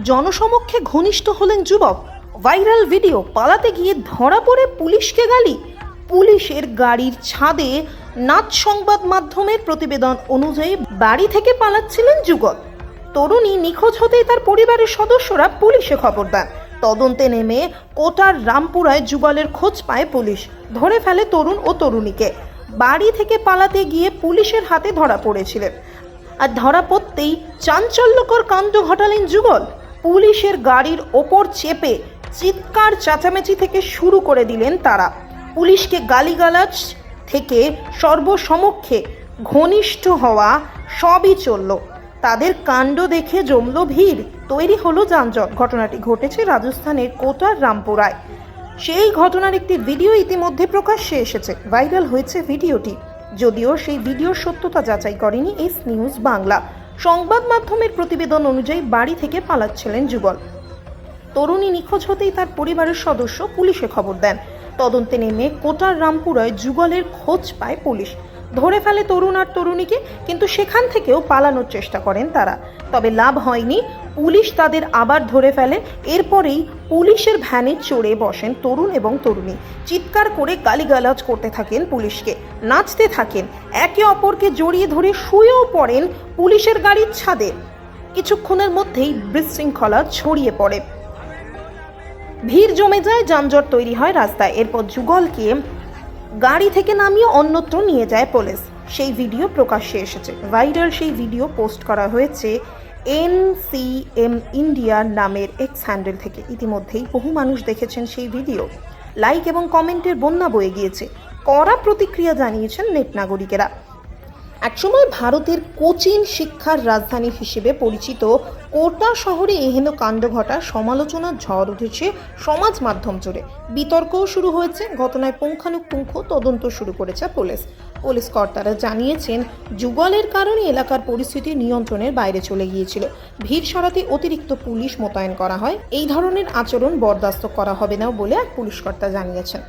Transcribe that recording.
জনসমক্ষে ঘনিষ্ঠ হলেন যুবক। ভাইরাল ভিডিও পালাতে গিয়ে ধরা পড়ে পুলিশকে গালি। পুলিশের গাড়ির ছাদে নাচ সংবাদ মাধ্যমের প্রতিবেদন অনুযায়ী বাড়ি থেকে পালাচ্ছিলেন যুগল তরুণী নিখোঁজ হতেই তার পরিবারের সদস্যরা পুলিশে খবর দেন। তদন্তে নেমে কোটার রামপুরায় যুগলের খোঁজ পায় পুলিশ। ধরে ফেলে তরুণ ও তরুণীকে। বাড়ি থেকে পালাতে গিয়ে পুলিশের হাতে ধরা পড়েছিলেন। আর ধরা পড়তেই চাঞ্চল্যকর কাণ্ড ঘটালেন যুগল পুলিশের গাড়ির ওপর চেপে চিৎকার চেঁচামেচি থেকে শুরু করে দিলেন তারা। পুলিশকে গালিগালাজ থেকে সর্বসমক্ষে ঘনিষ্ঠ হওয়া সবই চলল। তাদের কাণ্ড দেখে জমল ভিড়। তৈরি হলো যানজট। ঘটনাটি ঘটেছে রাজস্থানের কোটার রামপুরায়। সেই ঘটনার একটি ভিডিও ইতিমধ্যে প্রকাশ্যে এসেছে। ভাইরাল হয়েছে ভিডিওটি। যদিও সেই ভিডিওর সত্যতা যাচাই করেনি এস নিউজ বাংলা। সংবাদ মাধ্যমের প্রতিবেদন অনুযায়ী বাড়ি থেকে পালাচ্ছিলেন যুগল তরুণী নিখোঁজ হতেই তার পরিবারের সদস্য পুলিশে খবর দেন। তদন্তে নেমে কোটার রামপুরায় যুগলের খোঁজ পায় পুলিশ। ধরে ফেলে তরুণ আর তরুণীকে, কিন্তু সেখান থেকেও পালানোর চেষ্টা করেন তারা। তবে লাভ হয়নি। পুলিশ তাদের আবার ধরে ফেলে। এরপরেই পুলিশের ভ্যানে চড়ে বসেন তরুণ এবং তরুণী। চিৎকার করে গালিগালাজ করতে থাকেন পুলিশকে। নাচতে থাকেন। একে অপরকে জড়িয়ে ধরে শুয়েও পড়েন পুলিশের গাড়ির ছাদে। কিছুক্ষণের মধ্যেই বিশৃঙ্খলা ছড়িয়ে পড়ে। ভিড় জমে যায়, যানজট তৈরি হয় রাস্তায়। এরপর যুগলকে গাড়ি থেকে নামিয়ে অন্যত্র নিয়ে যায় পুলিশ। সেই ভিডিও প্রকাশ্যে এসেছে। ভাইরাল সেই ভিডিও পোস্ট করা হয়েছে এনসিএম ইন্ডিয়া নামের এক্স হ্যান্ডেল থেকে। ইতিমধ্যেই বহু মানুষ দেখেছেন সেই ভিডিও। লাইক এবং কমেন্টের বন্যা বয়ে গিয়েছে। কড়া প্রতিক্রিয়া জানিয়েছেন নেট নাগরিকেরা। একসময় ভারতের কোচিন শিক্ষার রাজধানী হিসেবে পরিচিত কোটা শহরে এহেন কাণ্ড ঘটা সমালোচনার ঝড় উঠেছে সমাজ মাধ্যম জুড়ে। বিতর্কও শুরু হয়েছে, ঘটনায় পুঙ্খানুপুঙ্খ তদন্ত শুরু করেছে পুলিশ। পুলিশ কর্তারা জানিয়েছেন, যুগলের কারণে এলাকার পরিস্থিতি নিয়ন্ত্রণের বাইরে চলে গিয়েছিল। ভিড় সরাতে অতিরিক্ত পুলিশ মোতায়েন করা হয়। এই ধরনের আচরণ বরদাস্ত করা হবে না বলে এক পুলিশ কর্তা জানিয়েছেন।